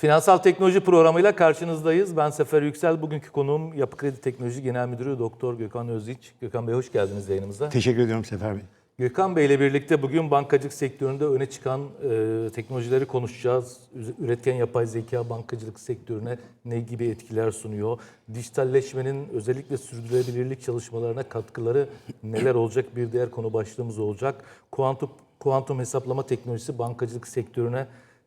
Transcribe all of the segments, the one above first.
Finansal Teknoloji programıyla karşınızdayız. Ben Sefer Yüksel. Bugünkü konuğum Yapı Kredi Teknoloji Genel Müdürü Doktor Gökhan Özdiç. Gökhan Bey hoş geldiniz yayınımıza. Teşekkür ediyorum Sefer Bey. Gökhan Bey ile birlikte bugün bankacılık sektöründe öne çıkan e, teknolojileri konuşacağız. Üretken yapay zeka bankacılık sektörüne ne gibi etkiler sunuyor? Dijitalleşmenin özellikle sürdürülebilirlik çalışmalarına katkıları neler olacak? Bir diğer konu başlığımız olacak. Kuantum, kuantum hesaplama teknolojisi bankacılık sektörüne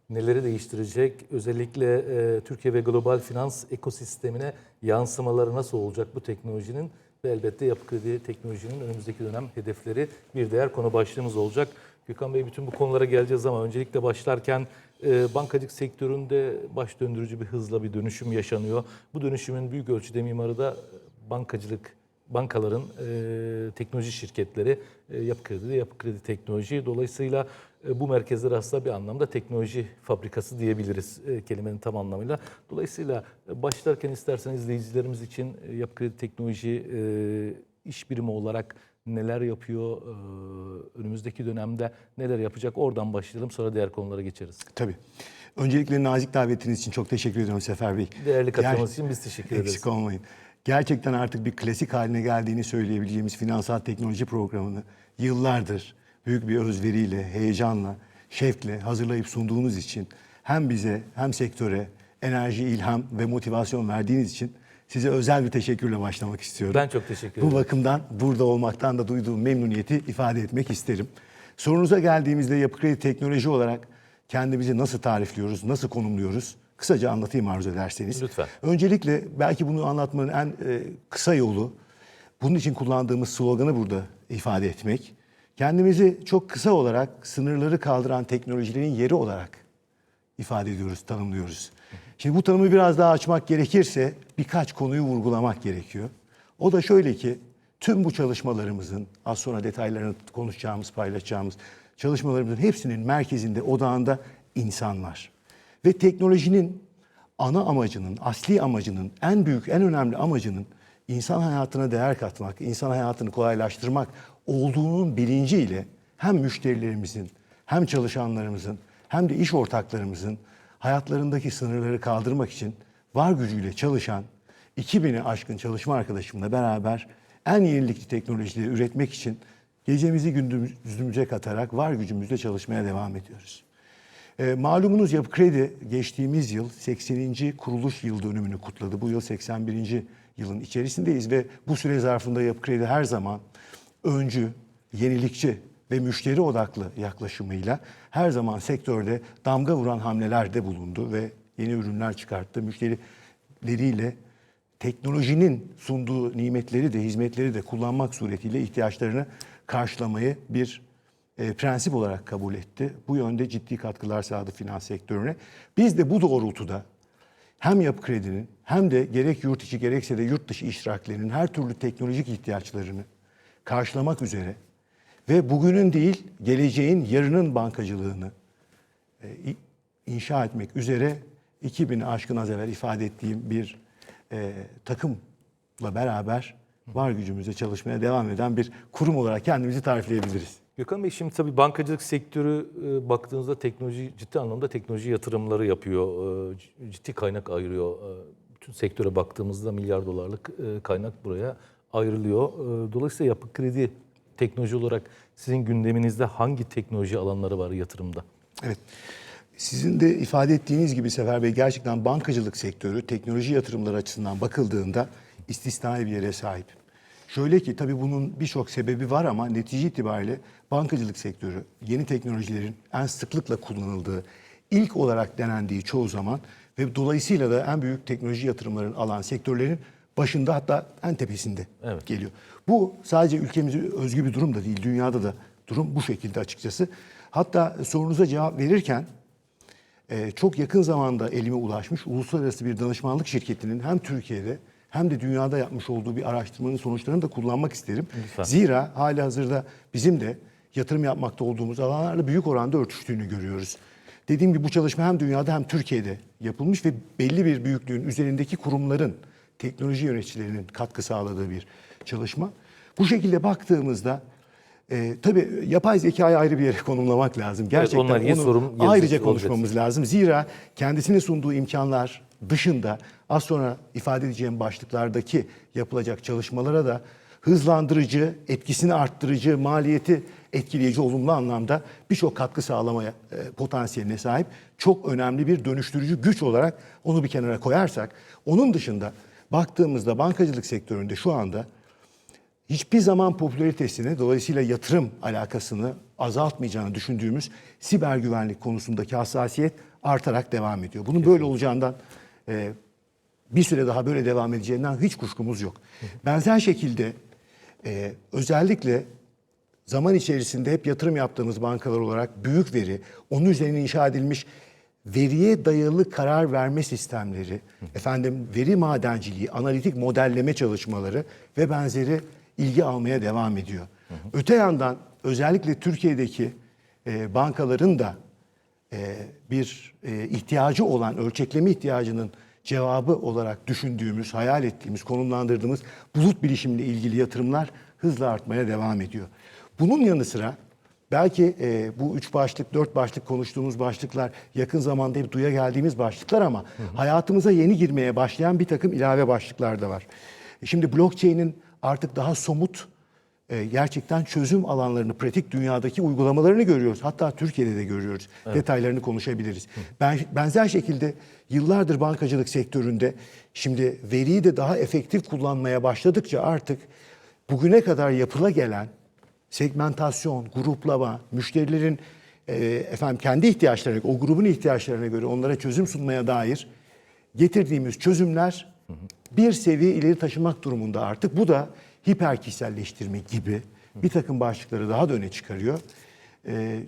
neleri değiştirecek? Özellikle e, Türkiye ve global finans ekosistemine yansımaları nasıl olacak bu teknolojinin? Ve elbette yapı kredi teknolojinin önümüzdeki dönem hedefleri bir diğer konu başlığımız olacak. Gökhan Bey bütün bu konulara geleceğiz ama öncelikle başlarken e, bankacılık sektöründe baş döndürücü bir hızla bir dönüşüm yaşanıyor. Bu dönüşümün büyük ölçüde mimarı da bankacılık bankaların, e, teknoloji şirketleri, e, yapı kredi de yapı kredi teknoloji. Dolayısıyla e, bu merkezler aslında bir anlamda teknoloji fabrikası diyebiliriz e, kelimenin tam anlamıyla. Dolayısıyla e, başlarken isterseniz izleyicilerimiz için e, yapı kredi teknoloji e, iş birimi olarak neler yapıyor, e, önümüzdeki dönemde neler yapacak oradan başlayalım sonra diğer konulara geçeriz. Tabii. Öncelikle nazik davetiniz için çok teşekkür ediyorum Sefer Bey. Değerli Ger- katılmanız için biz teşekkür ederiz. Eksik olmayın. Gerçekten artık bir klasik haline geldiğini söyleyebileceğimiz finansal teknoloji programını yıllardır büyük bir özveriyle, heyecanla, şevkle hazırlayıp sunduğunuz için hem bize hem sektöre enerji, ilham ve motivasyon verdiğiniz için size özel bir teşekkürle başlamak istiyorum. Ben çok teşekkür Bu ederim. bakımdan burada olmaktan da duyduğum memnuniyeti ifade etmek isterim. Sorunuza geldiğimizde yapı kredi teknoloji olarak kendimizi nasıl tarifliyoruz, nasıl konumluyoruz? Kısaca anlatayım arzu ederseniz. Lütfen. Öncelikle belki bunu anlatmanın en e, kısa yolu bunun için kullandığımız sloganı burada ifade etmek. Kendimizi çok kısa olarak sınırları kaldıran teknolojilerin yeri olarak ifade ediyoruz, tanımlıyoruz. Şimdi bu tanımı biraz daha açmak gerekirse birkaç konuyu vurgulamak gerekiyor. O da şöyle ki tüm bu çalışmalarımızın az sonra detaylarını konuşacağımız, paylaşacağımız çalışmalarımızın hepsinin merkezinde, odağında insan var. Ve teknolojinin ana amacının, asli amacının, en büyük, en önemli amacının insan hayatına değer katmak, insan hayatını kolaylaştırmak olduğunun bilinciyle hem müşterilerimizin, hem çalışanlarımızın, hem de iş ortaklarımızın hayatlarındaki sınırları kaldırmak için var gücüyle çalışan 2000'i aşkın çalışma arkadaşımla beraber en yenilikçi teknolojileri üretmek için gecemizi gündüzümüze katarak var gücümüzle çalışmaya devam ediyoruz. E, malumunuz Yapı Kredi geçtiğimiz yıl 80. kuruluş yıl dönümünü kutladı. Bu yıl 81. yılın içerisindeyiz ve bu süre zarfında Yapı Kredi her zaman öncü, yenilikçi ve müşteri odaklı yaklaşımıyla her zaman sektörde damga vuran hamlelerde bulundu ve yeni ürünler çıkarttı. Müşterileriyle teknolojinin sunduğu nimetleri de hizmetleri de kullanmak suretiyle ihtiyaçlarını karşılamayı bir e, prensip olarak kabul etti. Bu yönde ciddi katkılar sağladı finans sektörüne. Biz de bu doğrultuda hem Yapı Kredi'nin hem de gerek yurt içi gerekse de yurt dışı iştiraklerinin her türlü teknolojik ihtiyaçlarını karşılamak üzere ve bugünün değil geleceğin yarının bankacılığını e, inşa etmek üzere 2000'i aşkın az evvel ifade ettiğim bir e, takımla beraber var gücümüzle çalışmaya devam eden bir kurum olarak kendimizi tarifleyebiliriz. Gökhan Bey şimdi tabii bankacılık sektörü e, baktığınızda teknoloji ciddi anlamda teknoloji yatırımları yapıyor. E, ciddi kaynak ayırıyor. Bütün sektöre baktığımızda milyar dolarlık kaynak buraya ayrılıyor. E, dolayısıyla yapı kredi teknoloji olarak sizin gündeminizde hangi teknoloji alanları var yatırımda? Evet. Sizin de ifade ettiğiniz gibi Sefer Bey gerçekten bankacılık sektörü teknoloji yatırımları açısından bakıldığında istisnai bir yere sahip. Şöyle ki tabii bunun birçok sebebi var ama netice itibariyle bankacılık sektörü yeni teknolojilerin en sıklıkla kullanıldığı, ilk olarak denendiği çoğu zaman ve dolayısıyla da en büyük teknoloji yatırımların alan sektörlerin başında hatta en tepesinde Evet. geliyor. Bu sadece ülkemize özgü bir durum da değil, dünyada da durum bu şekilde açıkçası. Hatta sorunuza cevap verirken e, çok yakın zamanda elime ulaşmış uluslararası bir danışmanlık şirketinin hem Türkiye'de hem de dünyada yapmış olduğu bir araştırmanın sonuçlarını da kullanmak isterim. Lütfen. Zira hali hazırda bizim de yatırım yapmakta olduğumuz alanlarla büyük oranda örtüştüğünü görüyoruz. Dediğim gibi bu çalışma hem dünyada hem Türkiye'de yapılmış ve belli bir büyüklüğün üzerindeki kurumların, teknoloji yöneticilerinin katkı sağladığı bir çalışma. Bu şekilde baktığımızda E, tabii yapay zekayı ayrı bir yere konumlamak lazım. Gerçekten ilgili onu sorum ayrıca olacak. konuşmamız lazım. Zira kendisinin sunduğu imkanlar dışında az sonra ifade edeceğim başlıklardaki yapılacak çalışmalara da hızlandırıcı, etkisini arttırıcı, maliyeti etkileyici olumlu anlamda birçok katkı sağlamaya e, potansiyeline sahip çok önemli bir dönüştürücü güç olarak onu bir kenara koyarsak onun dışında baktığımızda bankacılık sektöründe şu anda hiçbir zaman popülaritesini dolayısıyla yatırım alakasını azaltmayacağını düşündüğümüz siber güvenlik konusundaki hassasiyet artarak devam ediyor. Bunun böyle olacağından e, bir süre daha böyle devam edeceğinden hiç kuşkumuz yok. Benzer şekilde e, özellikle zaman içerisinde hep yatırım yaptığımız bankalar olarak büyük veri, onun üzerine inşa edilmiş veriye dayalı karar verme sistemleri, efendim veri madenciliği, analitik modelleme çalışmaları ve benzeri ilgi almaya devam ediyor. Öte yandan özellikle Türkiye'deki e, bankaların da e, bir e, ihtiyacı olan ölçekleme ihtiyacının cevabı olarak düşündüğümüz, hayal ettiğimiz, konumlandırdığımız bulut bilişimle ilgili yatırımlar hızla artmaya devam ediyor. Bunun yanı sıra belki e, bu üç başlık, dört başlık konuştuğumuz başlıklar yakın zamanda hep duya geldiğimiz başlıklar ama hayatımıza yeni girmeye başlayan bir takım ilave başlıklar da var. E, Şimdi blockchain'in artık daha somut e, gerçekten çözüm alanlarını, pratik dünyadaki uygulamalarını görüyoruz. Hatta Türkiye'de de görüyoruz. Detaylarını konuşabiliriz. Ben, benzer şekilde yıllardır bankacılık sektöründe şimdi veriyi de daha efektif kullanmaya başladıkça artık bugüne kadar yapıla gelen segmentasyon, gruplama, müşterilerin e, efendim kendi ihtiyaçlarına, o grubun ihtiyaçlarına göre onlara çözüm sunmaya dair getirdiğimiz çözümler bir seviye ileri taşımak durumunda artık. Bu da hiper kişiselleştirme gibi bir takım başlıkları daha da öne çıkarıyor. Ee,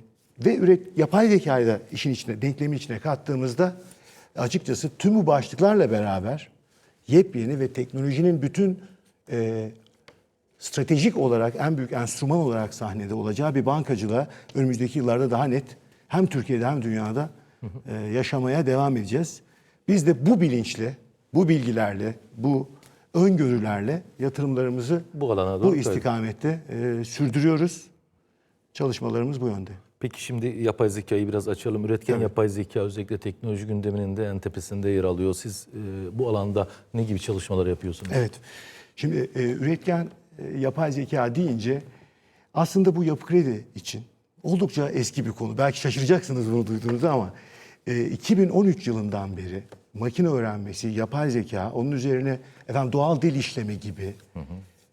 ve üret, yapay zekayı da işin içine, denklemin içine kattığımızda açıkçası tüm bu başlıklarla beraber yepyeni ve teknolojinin bütün e, stratejik olarak en büyük enstrüman olarak sahnede olacağı bir bankacılığa önümüzdeki yıllarda daha net hem Türkiye'de hem dünyada e, yaşamaya devam edeceğiz. Biz de bu bilinçle, bu bilgilerle, bu öngörülerle yatırımlarımızı Bu alana bu doğru istikamette e, sürdürüyoruz. Çalışmalarımız bu yönde. Peki şimdi yapay zekayı biraz açalım. Üretken yapay zeka özellikle teknoloji gündeminin de en tepesinde yer alıyor. Siz e, bu alanda ne gibi çalışmalar yapıyorsunuz? Evet. Şimdi e, üretken e, yapay zeka deyince aslında bu yapı kredi için oldukça eski bir konu. Belki şaşıracaksınız bunu duyduğunuzda ama e, 2013 yılından beri makine öğrenmesi, yapay zeka, onun üzerine efendim doğal dil işleme gibi,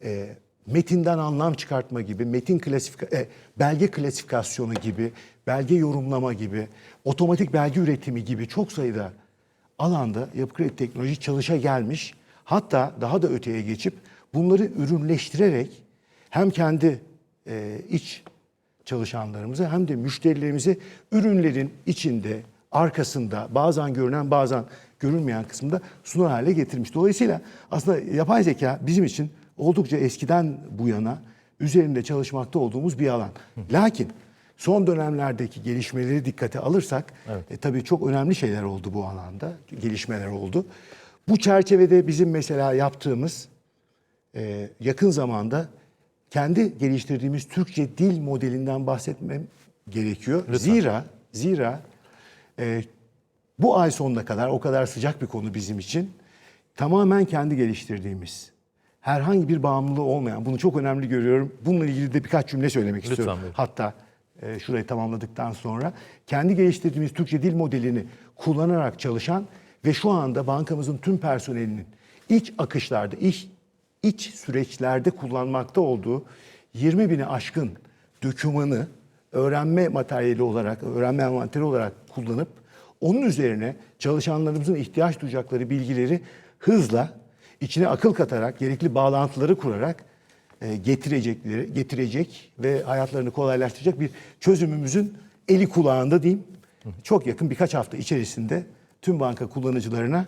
e, metinden anlam çıkartma gibi, metin klasifika, e, belge klasifikasyonu gibi, belge yorumlama gibi, otomatik belge üretimi gibi çok sayıda alanda yapı kredi teknoloji çalışa gelmiş. Hatta daha da öteye geçip bunları ürünleştirerek hem kendi e, iç çalışanlarımıza hem de müşterilerimize ürünlerin içinde, arkasında, bazen görünen bazen görünmeyen kısmında sunar hale getirmiş. Dolayısıyla aslında yapay zeka bizim için oldukça eskiden bu yana üzerinde çalışmakta olduğumuz bir alan. Lakin son dönemlerdeki gelişmeleri dikkate alırsak e, tabii çok önemli şeyler oldu bu alanda, gelişmeler oldu. Bu çerçevede bizim mesela yaptığımız e, yakın zamanda kendi geliştirdiğimiz Türkçe dil modelinden bahsetmem gerekiyor. Zira zira e, bu ay sonuna kadar o kadar sıcak bir konu bizim için tamamen kendi geliştirdiğimiz herhangi bir bağımlılığı olmayan bunu çok önemli görüyorum. Bununla ilgili de birkaç cümle söylemek Lütfen istiyorum. buyurun. Hatta e, şurayı tamamladıktan sonra kendi geliştirdiğimiz Türkçe dil modelini kullanarak çalışan ve şu anda bankamızın tüm personelinin iç akışlarda, iç, iç süreçlerde kullanmakta olduğu 20 bini aşkın dökümanı öğrenme materyali olarak, öğrenme envanteri olarak kullanıp onun üzerine çalışanlarımızın ihtiyaç duyacakları bilgileri hızla içine akıl katarak, gerekli bağlantıları kurarak e, getirecekleri, getirecek ve hayatlarını kolaylaştıracak bir çözümümüzün eli kulağında diyeyim. Çok yakın birkaç hafta içerisinde tüm banka kullanıcılarına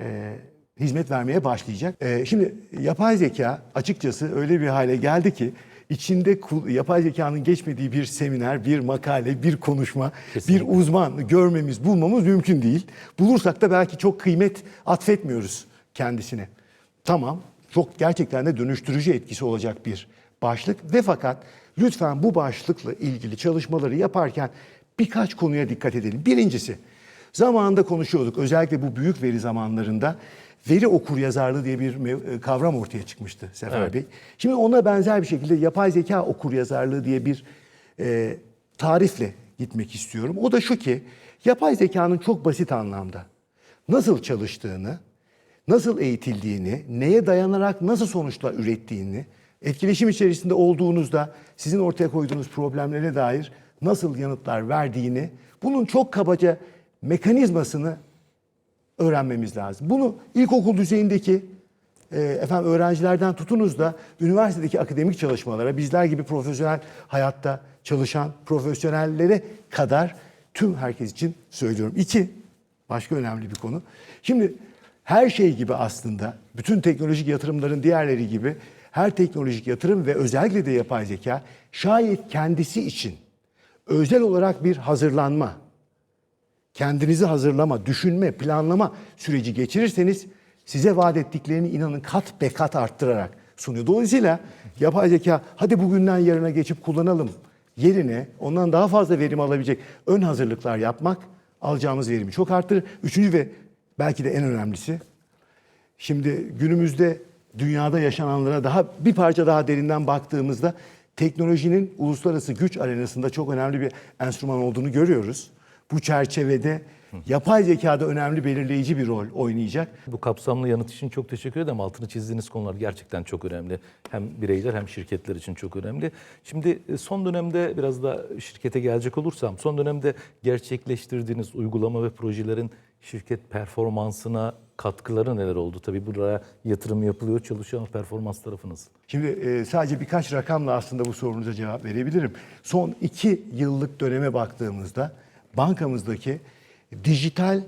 e, hizmet vermeye başlayacak. E, şimdi yapay zeka açıkçası öyle bir hale geldi ki içinde yapay zekanın geçmediği bir seminer, bir makale, bir konuşma, bir uzman görmemiz, bulmamız mümkün değil. Bulursak da belki çok kıymet atfetmiyoruz kendisine. Tamam, çok gerçekten de dönüştürücü etkisi olacak bir başlık ve fakat lütfen bu başlıkla ilgili çalışmaları yaparken birkaç konuya dikkat edelim. Birincisi, zamanında konuşuyorduk özellikle bu büyük veri zamanlarında veri okur yazarlığı diye bir e, kavram ortaya çıkmıştı Sefer Evet. Bey. Şimdi ona benzer bir şekilde yapay zeka okur yazarlığı diye bir e, tarifle gitmek istiyorum. O da şu ki yapay zekanın çok basit anlamda nasıl çalıştığını, nasıl eğitildiğini, neye dayanarak nasıl sonuçlar ürettiğini, etkileşim içerisinde olduğunuzda sizin ortaya koyduğunuz problemlere dair nasıl yanıtlar verdiğini, bunun çok kabaca mekanizmasını öğrenmemiz lazım. Bunu ilkokul düzeyindeki e, efendim öğrencilerden tutunuz da üniversitedeki akademik çalışmalara bizler gibi profesyonel hayatta çalışan profesyonellere kadar tüm herkes için söylüyorum. İki, başka önemli bir konu. Şimdi her şey gibi aslında bütün teknolojik yatırımların diğerleri gibi her teknolojik yatırım ve özellikle de yapay zeka şayet kendisi için özel olarak bir hazırlanma, kendinizi hazırlama, düşünme, planlama süreci geçirirseniz size vaat ettiklerini inanın kat be kat arttırarak sunuyor. Dolayısıyla yapay zeka hadi bugünden yarına geçip kullanalım yerine ondan daha fazla verim alabilecek ön hazırlıklar yapmak alacağımız verimi çok arttırır. Üçüncü ve belki de en önemlisi Şimdi günümüzde dünyada yaşananlara daha bir parça daha derinden baktığımızda teknolojinin uluslararası güç arenasında çok önemli bir enstrüman olduğunu görüyoruz. Bu çerçevede yapay zekada önemli belirleyici bir rol oynayacak. Bu kapsamlı yanıt için çok teşekkür ederim. Altını çizdiğiniz konular gerçekten çok önemli. Hem bireyler hem şirketler için çok önemli. Şimdi e, son dönemde biraz da şirkete gelecek olursam, son dönemde gerçekleştirdiğiniz uygulama ve projelerin şirket performansına katkıları neler oldu? Tabii buraya yatırım yapılıyor, çalışıyor ama performans tarafınız. Şimdi e, sadece birkaç rakamla aslında bu sorunuza cevap verebilirim. Son iki yıllık döneme baktığımızda bankamızdaki dijital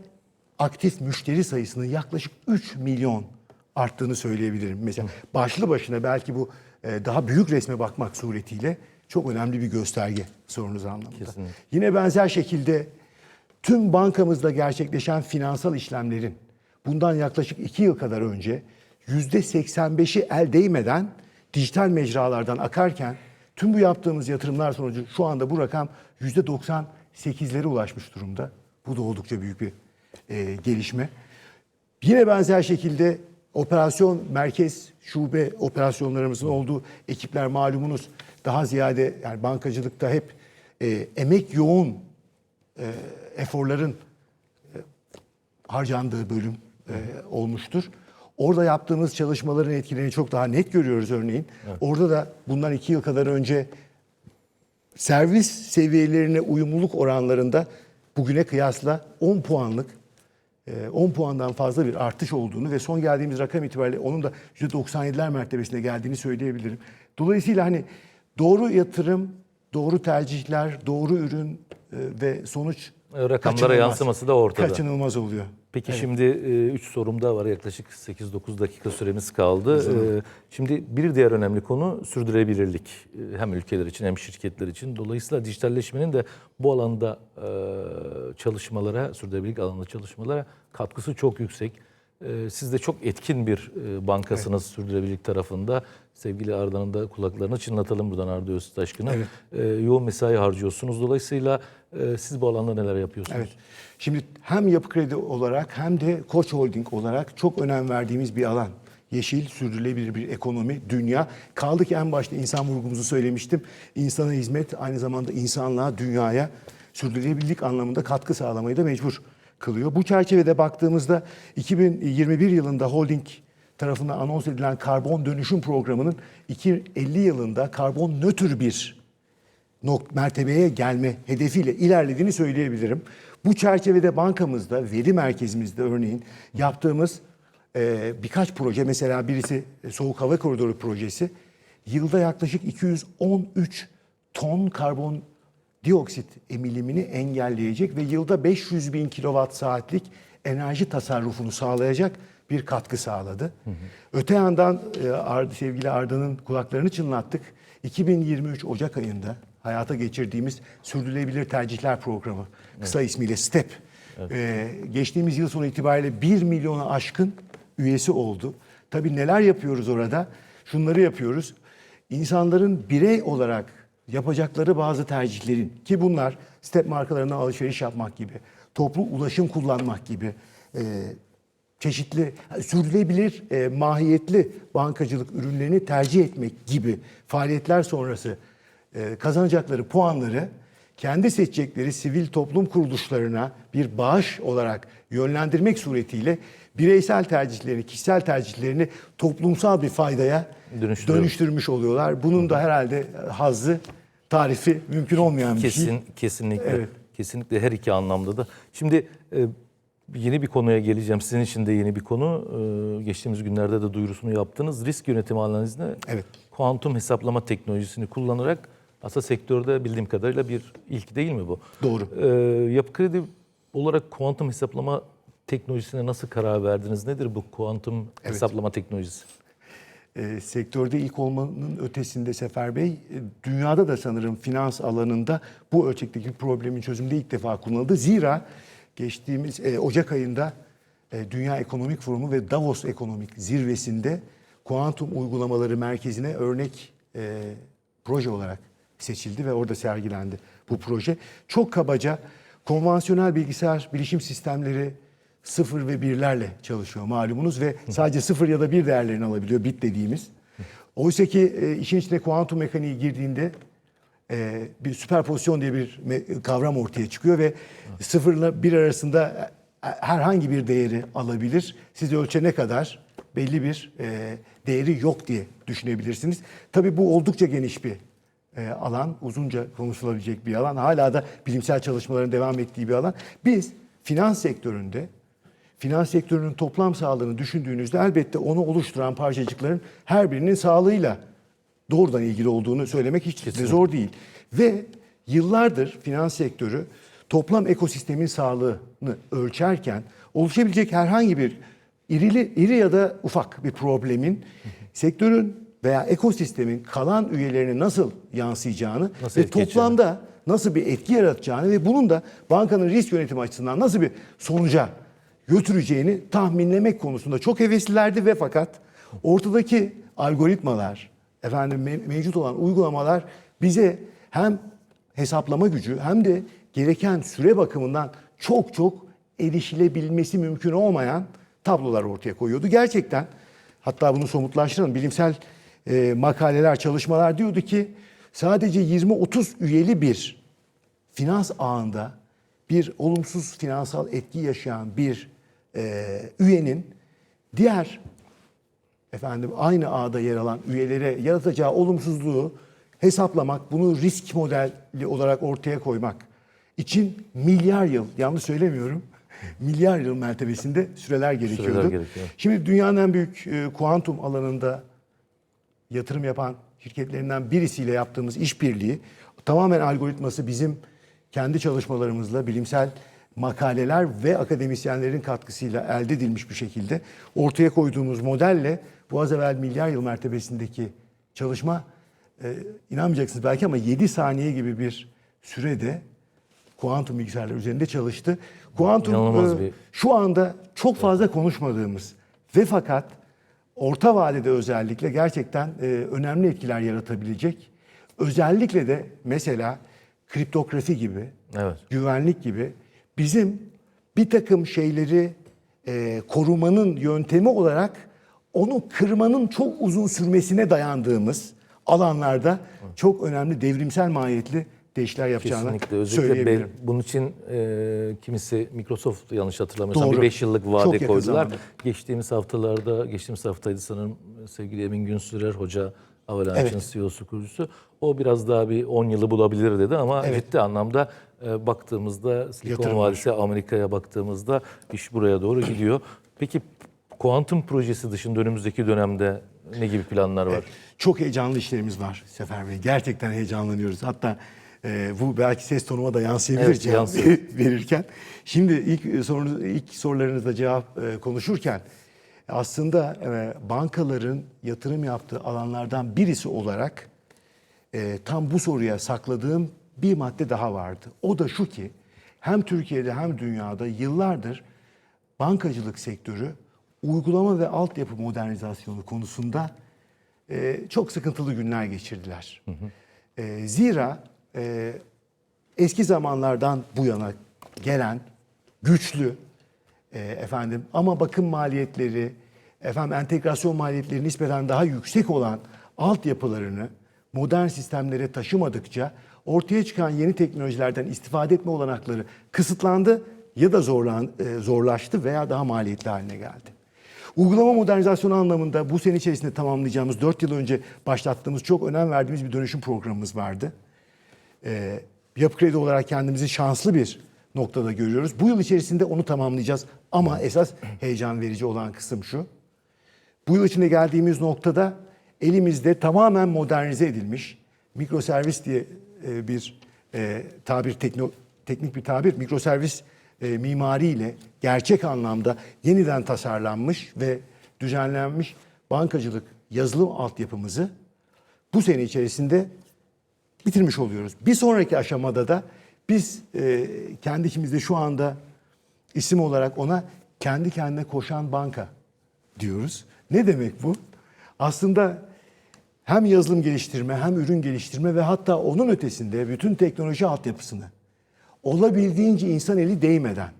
aktif müşteri sayısının yaklaşık 3 milyon arttığını söyleyebilirim. Mesela başlı başına belki bu e, daha büyük resme bakmak suretiyle çok önemli bir gösterge sorunuz anlamında. Kesinlikle. Yine benzer şekilde tüm bankamızda gerçekleşen finansal işlemlerin bundan yaklaşık 2 yıl kadar önce %85'i el değmeden dijital mecralardan akarken tüm bu yaptığımız yatırımlar sonucu şu anda bu rakam %90 8'lere ulaşmış durumda. Bu da oldukça büyük bir e, gelişme. Yine benzer şekilde operasyon merkez şube operasyonlarımızın olduğu ekipler malumunuz daha ziyade yani bankacılıkta hep e, emek yoğun e, eforların e, harcandığı bölüm e, olmuştur. Orada yaptığımız çalışmaların etkilerini çok daha net görüyoruz örneğin. Evet. Orada da bundan iki yıl kadar önce servis seviyelerine uyumluluk oranlarında bugüne kıyasla 10 puanlık e, 10 puandan fazla bir artış olduğunu ve son geldiğimiz rakam itibariyle onun da %97'ler mertebesine geldiğini söyleyebilirim. Dolayısıyla hani doğru yatırım, doğru tercihler, doğru ürün e, ve sonuç E, rakamlara kaçınılmaz. yansıması da ortada. Kaçınılmaz oluyor. Peki şimdi 3 sorum daha var. Yaklaşık 8-9 dakika süremiz kaldı. E, Şimdi bir diğer önemli konu sürdürülebilirlik. E, Hem ülkeler için hem şirketler için. Dolayısıyla dijitalleşmenin de bu alanda e, çalışmalara, sürdürülebilirlik alanında çalışmalara katkısı çok yüksek. E, Siz de çok etkin bir e, bankasınız sürdürülebilirlik tarafında. Sevgili Arda'nın da kulaklarını çınlatalım buradan Arda Öztaşkın'a. E, Yoğun mesai harcıyorsunuz. Dolayısıyla e, siz bu alanda neler yapıyorsunuz? Evet. Şimdi hem Yapı Kredi olarak hem de Koç Holding olarak çok önem verdiğimiz bir alan. Yeşil, sürdürülebilir bir ekonomi, dünya. Kaldı ki en başta insan vurgumuzu söylemiştim. İnsana hizmet aynı zamanda insanlığa, dünyaya sürdürülebilirlik anlamında katkı sağlamayı da mecbur kılıyor. Bu çerçevede baktığımızda 2021 yılında holding tarafından anons edilen karbon dönüşüm programının 2050 yılında karbon nötr bir nok mertebeye gelme hedefiyle ilerlediğini söyleyebilirim. Bu çerçevede bankamızda, veri merkezimizde örneğin yaptığımız e, birkaç proje, mesela birisi e, Soğuk Hava Koridoru projesi, yılda yaklaşık 213 ton karbon dioksit emilimini engelleyecek ve yılda 500 bin kilowatt saatlik enerji tasarrufunu sağlayacak bir katkı sağladı. Öte yandan e, Ar- sevgili Arda'nın kulaklarını çınlattık. 2023 Ocak ayında hayata geçirdiğimiz Sürdürülebilir Tercihler Programı, kısa ismiyle STEP, e, geçtiğimiz yıl sonu itibariyle 1 milyona aşkın üyesi oldu. Tabii neler yapıyoruz orada? Şunları yapıyoruz. insanların birey olarak yapacakları bazı tercihlerin ki bunlar step markalarına alışveriş yapmak gibi, toplu ulaşım kullanmak gibi e, çeşitli sürdürülebilir e, mahiyetli bankacılık ürünlerini tercih etmek gibi faaliyetler sonrası kazanacakları puanları kendi seçecekleri sivil toplum kuruluşlarına bir bağış olarak yönlendirmek suretiyle bireysel tercihlerini, kişisel tercihlerini toplumsal bir faydaya dönüştürmüş oluyorlar. Bunun da herhalde hazzı, tarifi mümkün olmayan bir şey. Kesin, kesinlikle. Evet. Kesinlikle her iki anlamda da. Şimdi e, yeni bir konuya geleceğim. Sizin için de yeni bir konu. E, geçtiğimiz günlerde de duyurusunu yaptınız. Risk yönetimi analizinde Evet. kuantum hesaplama teknolojisini kullanarak aslında sektörde bildiğim kadarıyla bir ilk değil mi bu? Doğru. E, Yapı Kredi olarak kuantum hesaplama teknolojisine nasıl karar verdiniz? Nedir bu kuantum hesaplama teknolojisi? e, sektörde ilk olmanın ötesinde Sefer Bey, e, dünyada da sanırım finans alanında bu ölçekteki problemin çözümünde ilk defa kullanıldı. Zira geçtiğimiz e, Ocak ayında e, Dünya Ekonomik Forumu ve Davos Ekonomik Zirvesi'nde kuantum uygulamaları merkezine örnek e, proje olarak seçildi ve orada sergilendi bu proje. Çok kabaca konvansiyonel bilgisayar bilişim sistemleri sıfır ve birlerle çalışıyor malumunuz ve sadece sıfır ya da bir değerlerini alabiliyor bit dediğimiz. Oysa ki e, işin içine kuantum mekaniği girdiğinde e, bir süperpozisyon diye bir kavram ortaya çıkıyor ve sıfırla bir arasında e, herhangi bir değeri alabilir. Siz ölçene kadar belli bir e, değeri yok diye düşünebilirsiniz. Tabii bu oldukça geniş bir e, alan, uzunca konuşulabilecek bir alan. Hala da bilimsel çalışmaların devam ettiği bir alan. Biz finans sektöründe finans sektörünün toplam sağlığını düşündüğünüzde elbette onu oluşturan parçacıkların her birinin sağlığıyla doğrudan ilgili olduğunu söylemek hiç de zor değil. Ve yıllardır finans sektörü toplam ekosistemin sağlığını ölçerken oluşabilecek herhangi bir irili, iri ya da ufak bir problemin sektörün veya ekosistemin kalan üyelerine nasıl yansıyacağını Nasıl ve toplamda nasıl bir etki yaratacağını ve bunun da bankanın risk yönetimi açısından nasıl bir sonuca götüreceğini tahminlemek konusunda çok heveslilerdi ve fakat ortadaki algoritmalar, efendim me- mevcut olan uygulamalar bize hem hesaplama gücü hem de gereken süre bakımından çok çok erişilebilmesi mümkün olmayan tablolar ortaya koyuyordu. Gerçekten hatta bunu somutlaştıran bilimsel e, makaleler, çalışmalar diyordu ki sadece 20-30 üyeli bir finans ağında bir olumsuz finansal etki yaşayan bir e, üyenin diğer efendim aynı ağda yer alan üyelere yaratacağı olumsuzluğu hesaplamak, bunu risk modeli olarak ortaya koymak için milyar yıl, yanlış söylemiyorum, milyar yıl mertebesinde süreler gerekiyordu. gerekiyor. Şimdi dünyanın en büyük e, kuantum alanında yatırım yapan şirketlerinden birisiyle yaptığımız işbirliği tamamen algoritması bizim kendi çalışmalarımızla bilimsel makaleler ve akademisyenlerin katkısıyla elde edilmiş bir şekilde ortaya koyduğumuz modelle bu az evvel milyar yıl mertebesindeki çalışma e, inanmayacaksınız belki ama 7 saniye gibi bir sürede kuantum bilgisayarlar üzerinde çalıştı. Kuantum e, bir- şu anda çok fazla konuşmadığımız ve fakat orta vadede özellikle gerçekten e, önemli etkiler yaratabilecek. Özellikle de mesela kriptografi gibi, Evet. güvenlik gibi bizim bir takım şeyleri e, korumanın yöntemi olarak onu kırmanın çok uzun sürmesine dayandığımız alanlarda çok önemli devrimsel mahiyetli değişiklikler yapacağını Kesinlikle. Özellikle söyleyebilirim. be- bunun için e, kimisi Microsoft yanlış hatırlamıyorsam Doğru. bir 5 yıllık Çok vade yakın koydular. zamanda. Geçtiğimiz haftalarda, geçtiğimiz haftaydı sanırım sevgili Emin Günsürer Hoca Avalanche'ın Evet. CEO'su kurucusu. O biraz daha bir 10 yılı bulabilir dedi ama Evet. ciddi anlamda e, baktığımızda Silikon Yatırım Vadisi Amerika'ya baktığımızda iş buraya doğru gidiyor. Peki kuantum projesi dışında önümüzdeki dönemde ne gibi planlar var? Çok heyecanlı işlerimiz var Sefer Bey. Gerçekten heyecanlanıyoruz. Hatta e, bu belki ses tonuma da yansıyabilir Evet, cevap verirken. Şimdi ilk sorunuz, ilk sorularınızda cevap e, konuşurken aslında e, bankaların yatırım yaptığı alanlardan birisi olarak e, tam bu soruya sakladığım bir madde daha vardı. O da şu ki hem Türkiye'de hem dünyada yıllardır bankacılık sektörü uygulama ve altyapı modernizasyonu konusunda e, çok sıkıntılı günler geçirdiler. E, zira e, eski zamanlardan bu yana gelen güçlü e, efendim ama bakım maliyetleri, efendim entegrasyon maliyetleri nispeten daha yüksek olan altyapılarını modern sistemlere taşımadıkça ortaya çıkan yeni teknolojilerden istifade etme olanakları kısıtlandı ya da zorlan, e, zorlaştı veya daha maliyetli haline geldi. Uygulama modernizasyonu anlamında bu sene içerisinde tamamlayacağımız 4 yıl önce başlattığımız çok önem verdiğimiz bir dönüşüm programımız vardı. Ee, Yapı Kredi olarak kendimizi şanslı bir noktada görüyoruz. Bu yıl içerisinde onu tamamlayacağız. Ama esas heyecan verici olan kısım şu. Bu yıl içinde geldiğimiz noktada elimizde tamamen modernize edilmiş mikroservis diye e, bir e, tabir tekno, teknik bir tabir mikroservis e, mimariyle gerçek anlamda yeniden tasarlanmış ve düzenlenmiş bankacılık yazılım altyapımızı bu sene içerisinde bitirmiş oluyoruz. Bir sonraki aşamada da biz e, kendi içimizde şu anda isim olarak ona kendi kendine koşan banka diyoruz. Ne demek bu? Aslında hem yazılım geliştirme hem ürün geliştirme ve hatta onun ötesinde bütün teknoloji altyapısını olabildiğince insan eli değmeden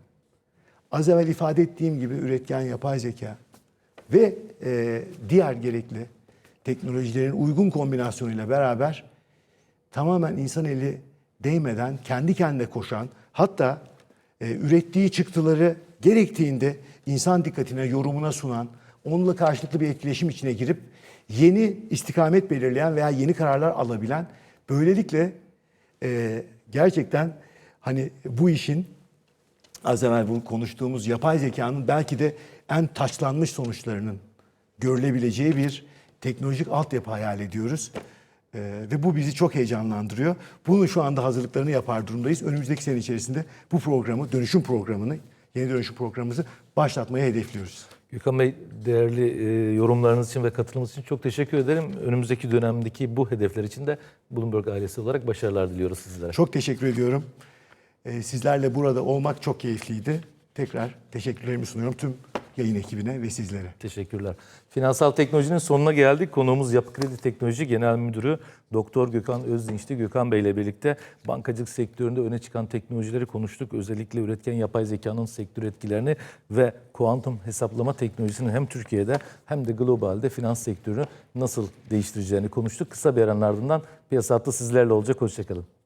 az evvel ifade ettiğim gibi üretken yapay zeka ve e, diğer gerekli teknolojilerin uygun kombinasyonuyla beraber tamamen insan eli değmeden kendi kendine koşan hatta e, ürettiği çıktıları gerektiğinde insan dikkatine yorumuna sunan onunla karşılıklı bir etkileşim içine girip yeni istikamet belirleyen veya yeni kararlar alabilen böylelikle e, gerçekten hani bu işin az evvel bu konuştuğumuz yapay zekanın belki de en taçlanmış sonuçlarının görülebileceği bir teknolojik altyapı hayal ediyoruz. Ee, ve bu bizi çok heyecanlandırıyor. Bunun şu anda hazırlıklarını yapar durumdayız. Önümüzdeki sene içerisinde bu programı, dönüşüm programını, yeni dönüşüm programımızı başlatmayı hedefliyoruz. Gökhan Bey değerli e, yorumlarınız için ve katılımınız için çok teşekkür ederim. Önümüzdeki dönemdeki bu hedefler için de Bloomberg ailesi olarak başarılar diliyoruz sizlere. Çok teşekkür ediyorum. Ee, sizlerle burada olmak çok keyifliydi. Tekrar teşekkürlerimi sunuyorum tüm yayın ekibine ve sizlere. Teşekkürler. Finansal teknolojinin sonuna geldik. Konuğumuz Yapı Kredi Teknoloji Genel Müdürü Doktor Gökhan Özdinç'ti. Gökhan Bey ile birlikte bankacılık sektöründe öne çıkan teknolojileri konuştuk. Özellikle üretken yapay zekanın sektör etkilerini ve kuantum hesaplama teknolojisinin hem Türkiye'de hem de globalde finans sektörünü nasıl değiştireceğini konuştuk. Kısa bir aranın ardından piyasa sizlerle olacak. Hoşçakalın.